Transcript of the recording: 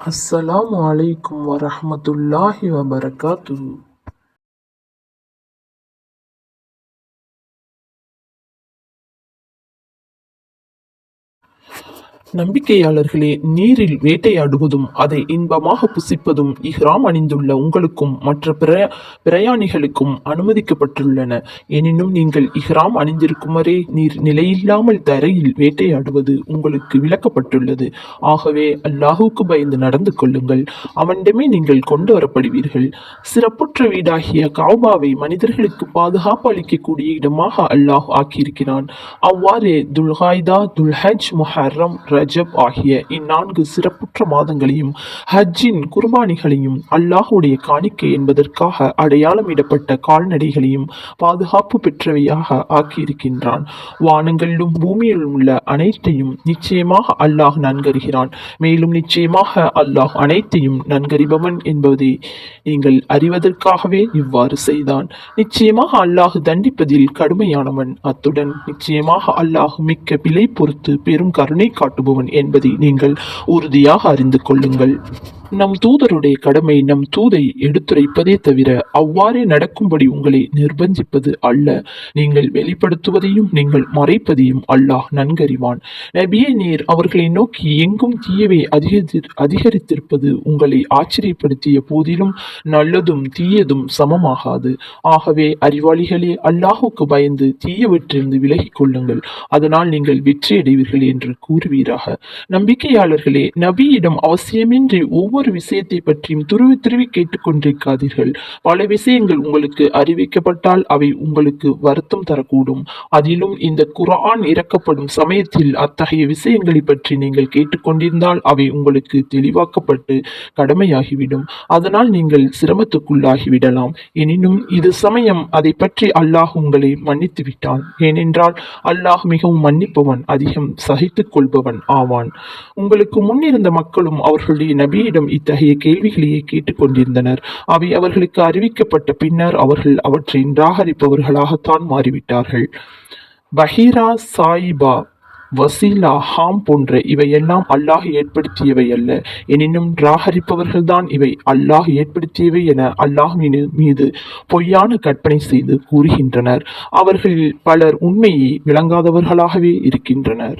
அஸ்ஸலாமு அலைக்கும் வரஹமத்துல்லாஹி வபரகாத்து நம்பிக்கையாளர்களே நீரில் வேட்டையாடுவதும் அதை இன்பமாக புசிப்பதும் இஹ்ராம் அணிந்துள்ள உங்களுக்கும் மற்ற பிர பிரயாணிகளுக்கும் அனுமதிக்கப்பட்டுள்ளன. எனினும் நீங்கள் இஹ்ராம் அணிந்திருக்கும் வரை நீர் நிலையில்லாமல் தரையில் வேட்டையாடுவது உங்களுக்கு விளக்கப்பட்டுள்ளது. ஆகவே அல்லாஹுவுக்கு பயந்து நடந்து கொள்ளுங்கள். அவனிடமே நீங்கள் கொண்டு வரப்படுவீர்கள். சிறப்புற்ற வீடாகிய காபாவை மனிதர்களுக்கு பாதுகாப்பு அளிக்கக்கூடிய இடமாக அல்லாஹ் ஆக்கியிருக்கிறான். அவ்வாறே துல்ஹாய்தா துல்ஹஜ் முஹர்ரம் ரஜப் ஆகிய இந்நான்கு சிறப்புற்ற மாதங்களையும் ஹஜ்ஜின் குர்பானிகளையும் அல்லாஹுடைய காணிக்கை என்பதற்காக அடையாளமிடப்பட்ட கால்நடைகளையும் பாதுகாப்பு பெற்றவையாக ஆக்கியிருக்கின்றான். வானங்களிலும் பூமியிலும் உள்ள அனைத்தையும் நிச்சயமாக அல்லாஹ் நன்கறிகிறான். மேலும் நிச்சயமாக அல்லாஹ் அனைத்தையும் நன்கறிபவன் என்பதை நீங்கள் அறிவதற்காகவே இவ்வாறு செய்தான். நிச்சயமாக அல்லாஹ் தண்டிப்பதில் கடுமையானவன். அத்துடன் நிச்சயமாக அல்லாஹ் மிக்க பிழை பொறுத்து பெரும் கருணை காட்டும் காட்டுபவன் என்பதை நீங்கள் உறுதியாக அறிந்து கொள்ளுங்கள். நம் தூதருடைய கடமை நம் தூதை எடுத்துரைப்பதே தவிர அவ்வாறே நடக்கும்படி உங்களை நிர்பந்திப்பது அல்ல. நீங்கள் வெளிப்படுத்துவதையும் நீங்கள் மறைப்பதையும் அல்லாஹ் நன்கறிவான். நபியே நீர் அவர்களை நோக்கி எங்கும் தீயவை அதிகரி அதிகரித்திருப்பது உங்களை ஆச்சரியப்படுத்திய போதிலும் நல்லதும் தீயதும் சமமாகாது. ஆகவே அறிவாளிகளே அல்லாஹுக்கு பயந்து தீயவற்றிலிருந்து விலகிக் கொள்ளுங்கள். அதனால் நீங்கள் வெற்றியடைவீர்கள் என்று கூறுவீராக. நம்பிக்கையாளர்களே நபியிடம் அவசியமின்றி ஒவ்வொரு விஷயத்தை பற்றியும் துருவி துருவி கேட்டுக்கொண்டிருக்காதீர்கள். பல விஷயங்கள் உங்களுக்கு அறிவிக்கப்பட்டால் அவை உங்களுக்கு வருத்தம் தரக்கூடும். அதிலும் இந்த குரான் இறக்கப்படும் சமயத்தில் அத்தகைய விஷயங்களை பற்றி நீங்கள் கேட்டுக்கொண்டிருந்தால் அவை உங்களுக்கு தெளிவாக்கப்பட்டு கடமையாகிவிடும். அதனால் நீங்கள் சிரமத்துக்குள்ளாகிவிடலாம். எனினும் இது சமயம் அதை பற்றி அல்லாஹ் உங்களை மன்னித்து விட்டான் ஏனென்றால் அல்லாஹ் மிகவும் மன்னிப்பவன் அதிகம் சகித்துக் கொள்பவன் ஆவான். உங்களுக்கு முன்னிருந்த மக்களும் அவர்களுடைய நபியிடம் இத்தகைய கேள்விகளையே கேட்டுக்கொண்டிருந்தனர். அவை அவர்களுக்கு அறிவிக்கப்பட்ட பின்னர் அவர்கள் அவற்றை நிராகரிப்பவர்களாகத்தான் மாறிவிட்டார்கள். பஹீரா சாயிபா வசீலா ஹாம் போன்ற இவையெல்லாம் அல்லாஹ் ஏற்படுத்தியவை அல்ல. எனினும் ராகரிப்பவர்கள்தான் இவை அல்லாஹ் ஏற்படுத்தியவை என அல்லாஹ் மீது பொய்யான கற்பனை செய்து கூறுகின்றனர். அவர்கள் பலர் உண்மையை விளங்காதவர்களாகவே இருக்கின்றனர்.